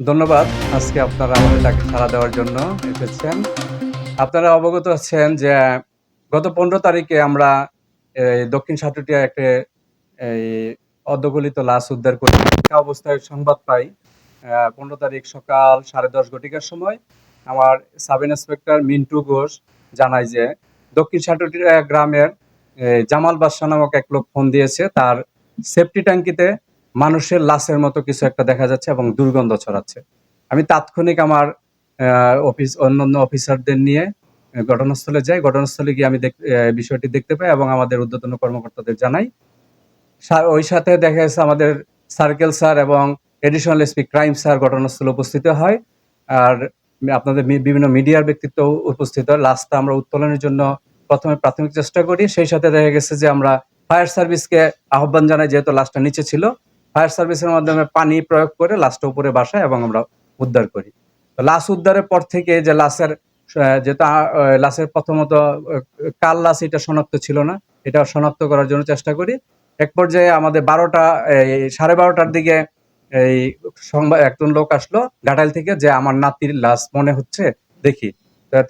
ধন্যবাদ। আজকে আপনারা আমাদের ডাকে সাড়া দেওয়ার জন্য এসেছেন। আপনারা অবগত আছেন যে গত পনেরো তারিখে আমরা দক্ষিণ সাটুটিয়া একটা এই অর্ধগলিত লাশ উদ্ধার করি। অবস্থায় সংবাদ পাই পনেরো তারিখ সকাল সাড়ে দশ ঘটিকার সময় আমার সাব ইন্সপেক্টর মিন্টু ঘোষ জানায় যে দক্ষিণ সাটুটিয়া গ্রামের জামাল বাদশা নামক এক লোক ফোন দিয়েছে। তার সেফটি ট্যাঙ্কিতে মানুষের লাশের মতো কিছু একটা দেখা যাচ্ছে এবং দুর্গন্ধ ছড়াচ্ছে। আমি তাৎক্ষণিক আমার অফিস, অন্যান্য অফিসারদের নিয়ে ঘটনাস্থলে যাই। ঘটনাস্থলে গিয়ে আমি বিষয়টি দেখতে পাই এবং আমাদের ঊর্ধ্বতন কর্মকর্তাদের জানাই। ওই সাথে দেখা যাচ্ছে আমাদের সার্কেল স্যার এবং এডিশনাল এসপি ক্রাইম স্যার ঘটনাস্থলে উপস্থিত হয়। আর আপনাদের বিভিন্ন মিডিয়ার ব্যক্তিত্ব উপস্থিত হয়। লাস্টটা আমরা উত্তোলনের জন্য প্রথমে প্রাথমিক চেষ্টা করি। সেই সাথে দেখা গেছে যে আমরা ফায়ার সার্ভিসকে আহ্বান জানাই, যেহেতু লাশটা নিচে ছিল। ফায়ার সার্ভিসের মাধ্যমে পানি প্রয়োগ করে লাশটা উপরে বাসায় এবং আমরা উদ্ধার করি। লাশ উদ্ধারের পর থেকে যে লাশের যেটা লাশের প্রথমত কাল লাশ এটা শনাক্ত ছিল না, এটা শনাক্ত করার জন্য চেষ্টা করি। এক পর্যায়ে আমাদের বারোটা, এই সাড়ে বারোটার দিকে এই সংবাদ একজন লোক আসলো ঘাটাইল থেকে যে আমার নাতির লাশ মনে হচ্ছে, দেখি।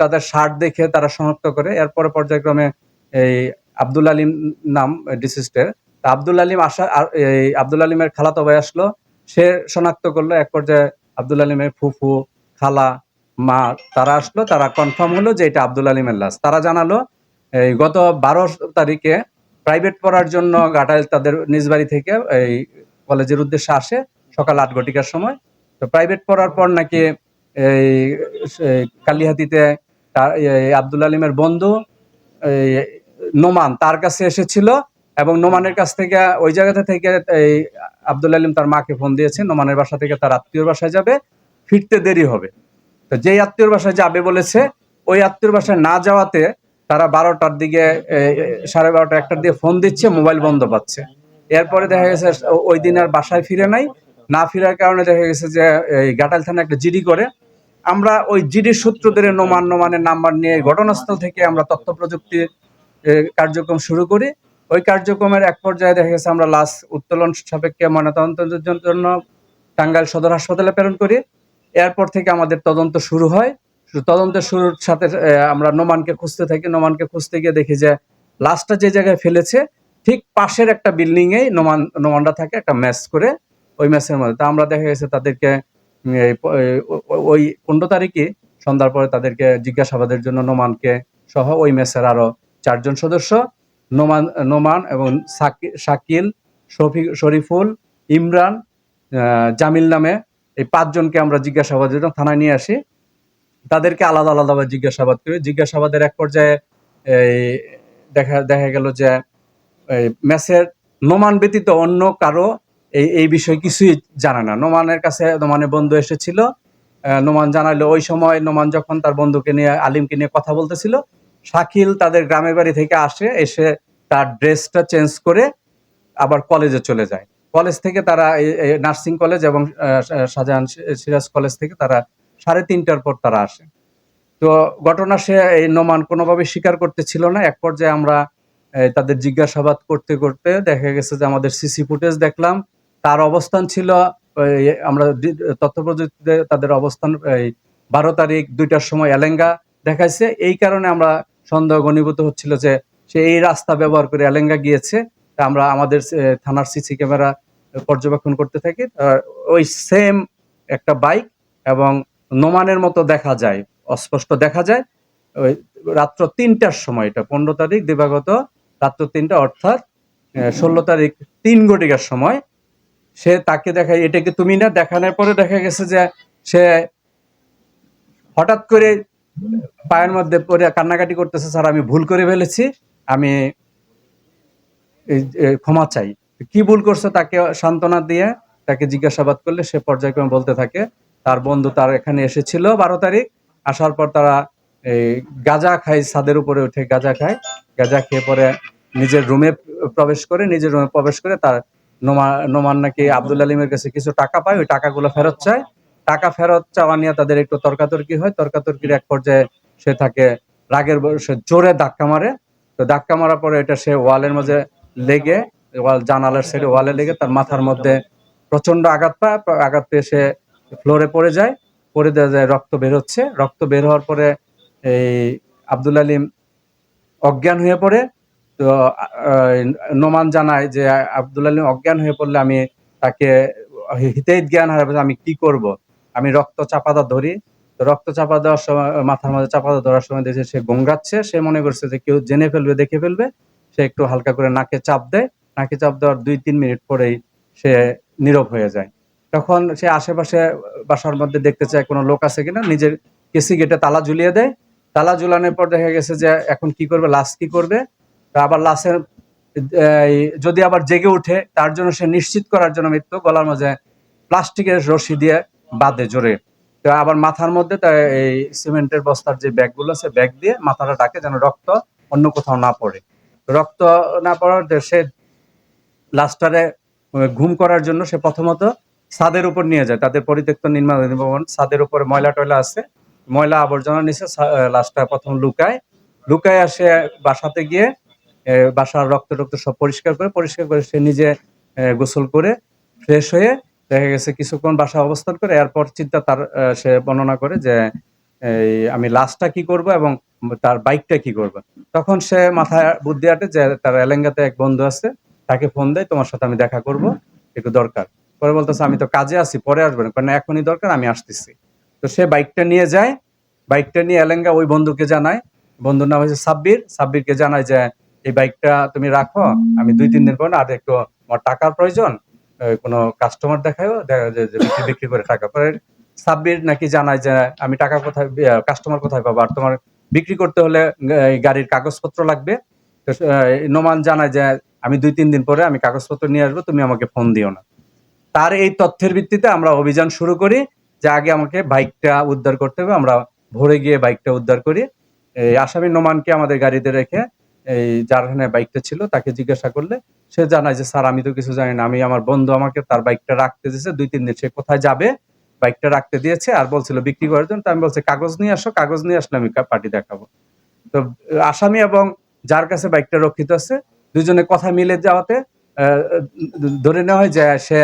তাদের শার্ট দেখে তারা শনাক্ত করে, এরপরে পর্যায়ক্রমে এই আব্দুল আলিম নাম ডিসিস্টের আব্দুল আলিম আসা এই আব্দুল আলিমের খালাতো ভাই আসলো। সে শনাক্ত করল, এক পর্যায়ে আব্দুল আলিমের ফুফু, খালা, মা তারা আসলো, তারা কনফার্ম হলো যে এটা আব্দুল আলিমের লাশ। তারা জানালো, এই গত বারো তারিখে প্রাইভেট পড়ার জন্য ঘাটাইল তাদের নিজ বাড়ি থেকে এই কলেজের উদ্দেশ্যে আসে সকাল আট ঘটিকার সময়। তো প্রাইভেট পড়ার পর নাকি এই কালিহাতিতে আব্দুল আলিমের বন্ধু নোমান তার কাছে এসেছিল। এবং নোমানের কাছ থেকে, ওই জায়গাটা থেকে এই আব্দুল আলিম তার মাকে ফোন দিয়েছে, নোমানের বাসা থেকে তার আত্মীয়র বাসায় যাবে, ফিরতে দেরি হবে। তো যেই আত্মীয়র বাসায় যাবে বলেছে, ওই আত্মীয়র বাসায় না যাওয়াতে তারা বারোটার দিকে সাড়ে বারোটা একটার দিকে ফোন দিচ্ছে, মোবাইল বন্ধ পাচ্ছে। এরপরে দেখা গেছে, ওই দিন আর বাসায় ফিরে নাই। না ফিরার কারণে দেখা গেছে যে, এই গাটাল থানা একটা জিডি করে। আমরা ওই জিডির সূত্র ধরে নোমান, নোমানের নাম্বার নিয়ে ঘটনাস্থল থেকে আমরা তথ্য প্রযুক্তি কার্যক্রম শুরু করি। ওই কার্যক্রমের এক পর্যায়ে দেখা গেছে আমরা লাশ উত্তোলন সাপেক্ষে ময়নাতদন্তের জন্য টাঙ্গাইল সদর হাসপাতালে প্রেরণ করি। এরপর থেকে আমাদের তদন্ত শুরু হয়। তদন্তের শুরুর সাথে আমরা নোমানকে খুঁজতে থাকি। নোমানকে খুঁজতে গিয়ে দেখি যে লাশটা যে জায়গায় ফেলেছে, ঠিক পাশের একটা বিল্ডিং এ নোমান, নোমানরা থাকে একটা ম্যাচ করে ওই ম্যাচের মধ্যে। তা আমরা দেখা গেছে তাদেরকে ওই পনেরো তারিখে সন্ধ্যার পরে তাদেরকে জিজ্ঞাসাবাদের জন্য নোমানকে সহ ওই ম্যাচের আরও চারজন সদস্য নোমান নোমান এবং শাকিল, শফি, শরীফুল, ইমরান জামিল নামে এই পাঁচজনকে আমরা জিজ্ঞাসাবাদের জন্য থানায় নিয়ে আসি। তাদেরকে আলাদা আলাদাভাবে জিজ্ঞাসাবাদ করি। জিজ্ঞাসাবাদের এক পর্যায়ে এই দেখা দেখা গেল যে এই ম্যাচের নোমান ব্যতীত অন্য কারও এই এই বিষয়ে কিছুই জানে না। নোমানের কাছে নোমানের বন্ধু এসেছিল। নোমান জানাইলো, ওই সময় নোমান যখন তার বন্ধুকে নিয়ে, আলিমকে নিয়ে কথা বলতেছিল শাকিল তাদের গ্রামের বাড়ি থেকে আসে, এসে তার ড্রেসটা চেঞ্জ করে আবার কলেজে চলে যায়। কলেজ থেকে তারা নার্সিং কলেজ এবং শাহজাহান সিরাজ কলেজ থেকে তারা সাড়ে তিনটার পর তারা আসে। তো ঘটনা সে এই নোমান কোনোভাবে স্বীকার করতেছিল না। এক পর্যায়ে আমরা তাদের জিজ্ঞাসাবাদ করতে করতে দেখা গেছে যে আমাদের সিসি ফুটেজ দেখলাম। তার অবস্থান ছিল আমরা তথ্য প্রযুক্তিতে তাদের অবস্থান, এই বারো তারিখ দুইটার সময় এলেঙ্গা। দেখাইছে। এই কারণে আমরা সন্দেহ ঘনীভূত হচ্ছিল যে সে এই রাস্তা ব্যবহার করে এলেঙ্গা গিয়েছে। আমরা আমাদের থানার সিসি ক্যামেরা পর্যবেক্ষণ করতে থাকি। ওই সেম একটা বাইক এবং নোমানের মতো দেখা যায়, অস্পষ্ট দেখা যায়। ওই রাত্র তিনটার সময়, এটা পনেরো তারিখ, দিবাগত রাত্র তিনটা, অর্থাৎ ষোলো তারিখ, তিন ঘটিকার সময়। সে তাকে দেখায়, এটা কি তুমি না? দেখানোর পরে দেখা গেছে যে সে হঠাৎ করে পায়ের মধ্যে পরে কান্নাকাটি করতেছে, স্যার, আমি ভুল করে ফেলেছি, আমি ক্ষমা চাই। কি ভুল করছে তাকে সান্ত্বনা দিয়ে, তাকে জিজ্ঞাসাবাদ করলে সে পর্যায়ক্রমে বলতে থাকে, তার বন্ধু তার এখানে এসেছিল বারো তারিখ, আসার পর তারা এই গাঁজা খায়, ছাদের উপরে উঠে গাঁজা খায়, গাঁজা খেয়ে পরে নিজের রুমে প্রবেশ করে, নিজের রুমে প্রবেশ করে তার নোমা, নোমান নাকি আব্দুল আলিমের কাছে কিছু টাকা পায়, ওই টাকাগুলো ফেরত চায় টাকা ফেরত চাওয়া নিয়ে তাদের একটু তর্কাতর্কি হয়। তর্কাতর্কির এক পর্যায়ে সে থাকে রাগের বশে জোরে ধাক্কা মারে। তো ধাক্কা মারার পরে এটা সে ওয়ালের মাঝে লেগে, ওয়াল জানালার সাইডে ওয়ালে লেগে তার মাথার মধ্যে প্রচণ্ড আঘাত পায়। আঘাত পেয়ে সে ফ্লোরে পড়ে যায়। পড়ে দেওয়া যায় রক্ত বের হচ্ছে। রক্ত বের হওয়ার পরে এই আব্দুল আলিম অজ্ঞান হয়ে পড়ে। তো নোমান জানায় যে আব্দুল আলিম অজ্ঞান হয়ে পড়লে আমি তাকে হিতেই জ্ঞান হারাবে, আমি কি করব? আমি রক্ত চাপাদা ধরি। তো রক্ত চাপা দেওয়ার সময়, মাথার মধ্যে চাপাদা ধরার সময় দেখে সে গঙ্গাচ্ছে সে মনে করছে যে কেউ জেনে ফেলবে, দেখে ফেলবে। সে একটু হালকা করে নাকে চাপ দেয়। নাকে চাপ দেওয়ার দুই তিন মিনিট পরেই সে নীরব হয়ে যায়। তখন সে আশেপাশে বাসার মধ্যে দেখতে চায় কোনো লোক আছে কিনা। নিজের কেসি গেটে তালা ঝুলিয়ে দেয়। তালা ঝুলানোর পর দেখা গেছে যে এখন কি করবে, লাশ কি করবে। আবার লাশের যদি আবার জেগে উঠে তার জন্য সে নিশ্চিত করার জন্য মৃত্যু। গলার মাঝে প্লাস্টিকের রশি দিয়ে বাঁধে জোরে। তো আবার মাথার মধ্যে এই সিমেন্টের বস্তার যে ব্যাগগুলো আছে, ব্যাগ দিয়ে মাথাটা ডাকে যেন রক্ত অন্য কোথাও না পড়ে। রক্ত না পড়ার সে লাস্টারে ঘুম করার জন্য সে প্রথমত ছাদের উপর নিয়ে যায়। তাদের পরিত্যক্ত নির্মাণ ভবন, ছাদের উপরে ময়লা টয়লা আছে। ময়লা আবর্জনা নিচে লাস্টটা প্রথম লুকায়। লুকায় আসে বাসাতে গিয়ে বাসার রক্ত টক্ত সব পরিষ্কার করে পরিষ্কার করে সে নিজে গোসল করে, ফ্রেশ হয়ে দেখা গেছে কিছুক্ষণ বাসা অবস্থান করে এরপর চিন্তা তার সে বর্ণনা করে যে, এই আমি লাশটা কি করব এবং তার বাইকটা কি করব। তখন সে মাথায় বুদ্ধি আটে যে তার এলেঙ্গাতে এক বন্ধু আছে, তাকে ফোন দেয়, তোমার সাথে আমি দেখা করব, একটু দরকার। পরে বলতেছে, আমি তো কাজে আছি, পরে আসবেন। কারণ এখনই দরকার, আমি আসতেছি। তো সে বাইকটা নিয়ে যায়, বাইকটা নিয়ে এলেঙ্গা ওই বন্ধুকে জানায়। বন্ধুর নাম হচ্ছে সাব্বির। সাব্বিরকে জানায় যে, এই বাইকটা তুমি রাখো, আমি দুই তিন দিন পর না, আর একটু আমার টাকার প্রয়োজন কোনো কাস্টমার দেখায় বিক্রি করে টাকা। পরে সাব্বির নাকি জানায় যে, আমি টাকা কোথায় কাস্টমার কোথায় পাবো? আর তোমার বিক্রি করতে হলে গাড়ির কাগজপত্র লাগবে। নোমান জানায় যে, আমি দুই, তিন দিন পরে আমি কাগজপত্র নিয়ে আসব, তুমি আমাকে ফোন দিও না। তার এই তথ্যের ভিত্তিতে আমরা অভিযান শুরু করি যে, আগে আমাকে বাইকটা উদ্ধার করতে হবে। আমরা ভোরে গিয়ে বাইকটা উদ্ধার করি। আসামি নোমানকে আমাদের গাড়িতে রেখে এই যার বাইকটা ছিল, তাকে জিজ্ঞাসা করলে, সে জানায় যে, স্যার, আমি তো কিছু জানি না। আমি আমার বন্ধু আমাকে তার বাইকটা রাখতে দিয়েছে, দুই, তিন দিন সে কোথায় যাবে? বাইকটা রাখতে দিয়েছে আর বলছিল, বিক্রি করার জন্য? আমি বলছি, কাগজ নিয়ে আসো, কাগজ নিয়ে আসলে আমি পার্টি দেখাবো। তো আসামি এবং যার কাছে বাইকটা রক্ষিত আছে, দুজনে কথা মিলে যাওয়াতে ধরে নেওয়া হয় যে, সে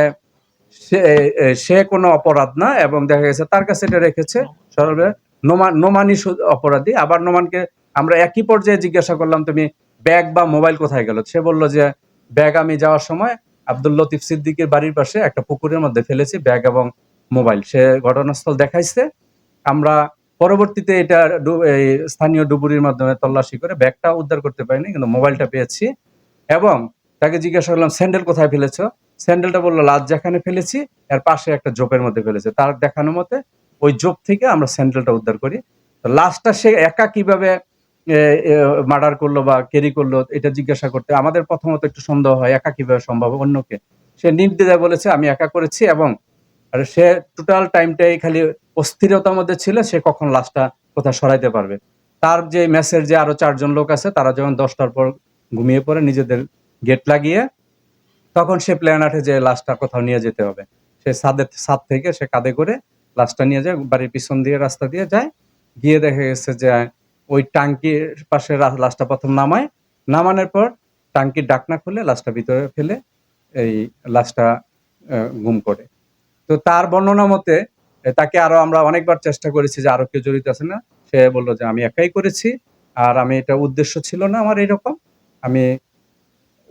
সে কোনো অপরাধ না এবং দেখা গেছে তার কাছে এটা রেখেছে সরবে নোমান নোমানই শুধু অপরাধী। আবার নোমানকে আমরা একই পর্যায়ে জিজ্ঞাসা করলাম, তুমি ব্যাগ বা মোবাইল কোথায় গেল? সে বলল যে, ব্যাগ আমি যাওয়ার সময় আব্দুল লতিফ সিদ্দিকের বাড়ির পাশে একটা পুকুরের মধ্যে ফেলেছি, ব্যাগ এবং মোবাইল। সে ঘটনাস্থল দেখাইছে। আমরা পরবর্তীতে এটা স্থানীয় ডুবুরির মাধ্যমে তল্লাশি করে ব্যাগটা উদ্ধার করতে পারিনি, কিন্তু মোবাইলটা পেয়েছি এবং তাকে জিজ্ঞাসা করলাম, স্যান্ডেল কোথায় ফেলেছ? স্যান্ডেলটা বলল লাজ যেখানে ফেলেছি, এর পাশে একটা জোপের মধ্যে ফেলেছে। তার দেখানো মতে ওই জোপ থেকে আমরা স্যান্ডেলটা উদ্ধার করি। লাস্টটা সে একা কীভাবে মার্ডার করল বা ক্যারি করল, এটা জিজ্ঞাসা করতে। আমাদের প্রথমত একটু সন্দেহ হয়, একা কীভাবে সম্ভব? অন্যকে। সে নির্দ্বিধায় বলেছে, আমি একা করেছি এবং আর সে টোটাল টাইমটাই খালি অস্থিরতার মধ্যে ছিল, সে কখন লাশটা কোথায় সরাইতে পারবে? তার যে মেসের যে আরও চারজন লোক আছে, তারা যখন দশটার পর ঘুমিয়ে পড়ে, নিজেদের গেট লাগিয়ে, তখন সে প্ল্যান আঠে যে লাশটা কোথাও নিয়ে যেতে হবে। সে ছাদের ছাদ থেকে সে কাঁধে করে লাশটা নিয়ে যায়, বাড়ির পিছন দিয়ে রাস্তা দিয়ে যায়। গিয়ে দেখা গেছে যে ওই টাঙ্কির পাশে লাশটা প্রথম নামায়। নামানোর পর টাঙ্কির ডাকনা খুলে লাশটা ভিতরে ফেলে এই লাশটা গুম করে। তো তার বর্ণনা মতে তাকে আরও আমরা অনেকবার চেষ্টা করেছি যে আরও কেউ জড়িত আছে না, সে বলল যে আমি একাই করেছি আর আমি এটা উদ্দেশ্য ছিল না আমার এরকম। আমি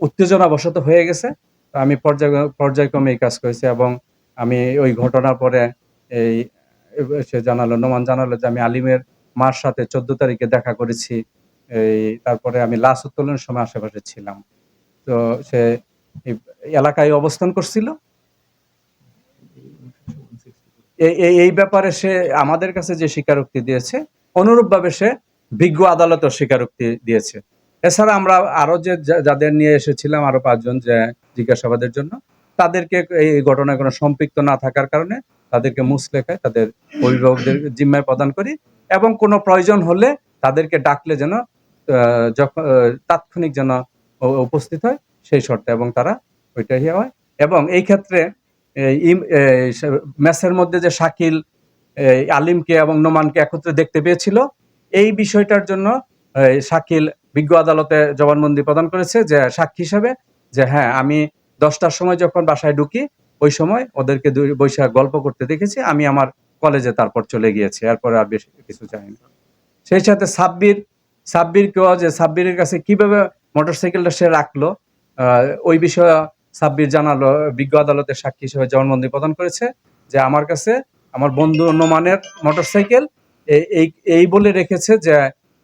উত্তেজনা বশত হয়ে গেছে। আমি পর্যায়, পর্যায়ক্রমে এই কাজ করেছি এবং আমি ওই ঘটনার পরে এই সে জানালো, নোমান জানালো যে আমি আলিমের মার সাথে চোদ্দ তারিখে দেখা করেছি। এই তারপরে আমি লাশ উত্তোলনের সময় আশেপাশে ছিলাম। তো সে এলাকায় অবস্থান করছিল। এই- ব্যাপারে সে আমাদের কাছে যে স্বীকারোক্তি দিয়েছে, অনুরূপভাবে সে বিজ্ঞ আদালতেও স্বীকারোক্তি দিয়েছে। এছাড়া আমরা আরও যে যাদের নিয়ে এসেছিলাম আরও পাঁচজন যে জিজ্ঞাসাবাদের জন্য, তাদেরকে এই ঘটনায় কোনো সম্পৃক্ত না থাকার কারণে তাদেরকে মুসলেখায় তাদের অভিভাবকদের জিম্মায় প্রদান করি। এবং কোনো প্রয়োজন হলে তাদেরকে ডাকলে যেন যখন তাৎক্ষণিক যেন উপস্থিত হয়, সেই শর্তে এবং তারা ওইটা ইয়ে হয়। এবং এই ক্ষেত্রে ম্যাচের মধ্যে যে শাকিল আলিমকে এবং নোমানকে একত্রে দেখতে পেয়েছিল, এই বিষয়টার জন্য শাকিল বিজ্ঞ আদালতে জবানবন্দি প্রদান করেছে যে, সাক্ষী হিসাবে যে হ্যাঁ আমি দশটার সময় যখন বাসায় ঢুকি, ওই সময় ওদেরকে বৈশাখ গল্প করতে দেখেছি, আমি আমার কলেজে তারপর চলে গিয়েছে, এরপরে আর বেশি কিছু চাইনি সেই সাথে সাব্বির সাব্বিরকেও যে সাব্বিরের কাছে কীভাবে মোটরসাইকেলটা সে রাখল ওই বিষয়ে সাব্বির জানালো, বিজ্ঞ আদালতের সাক্ষী হিসেবে জবানবন্দি প্রদান করেছে যে আমার কাছে আমার বন্ধু নোমানের মোটরসাইকেল এই এই বলে রেখেছে যে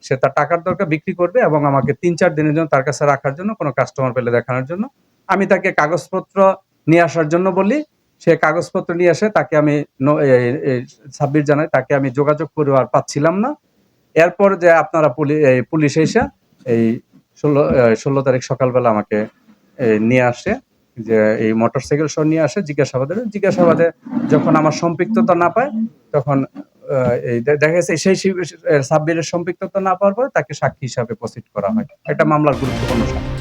সে তার টাকার দরকার বিক্রি করবে এবং আমাকে তিন চার দিনের জন্য তার কাছে রাখার জন্য কোনো কাস্টমার পেলে দেখানোর জন্য। আমি তাকে কাগজপত্র নিয়ে আসার জন্য বলি সে কাগজপত্র নিয়ে আসে তাকে আমি সাব্বির জানাই তাকে আমি যোগাযোগ করে আর পাচ্ছিলাম না। এরপর যে আপনারা পুলিশ এসে এই ষোলো ষোলো তারিখ সকালবেলা আমাকে নিয়ে আসে, যে এই মোটরসাইকেল সহ নিয়ে আসে জিজ্ঞাসাবাদে। জিজ্ঞাসাবাদে যখন আমার সম্পৃক্ততা না পায়, তখন দেখা গেছে সেই সাব্বিরের সম্পৃক্ততা না পাওয়ার পরে তাকে সাক্ষী হিসাবে প্রসিড করা হয়। এটা মামলার গুরুত্বপূর্ণ সাক্ষী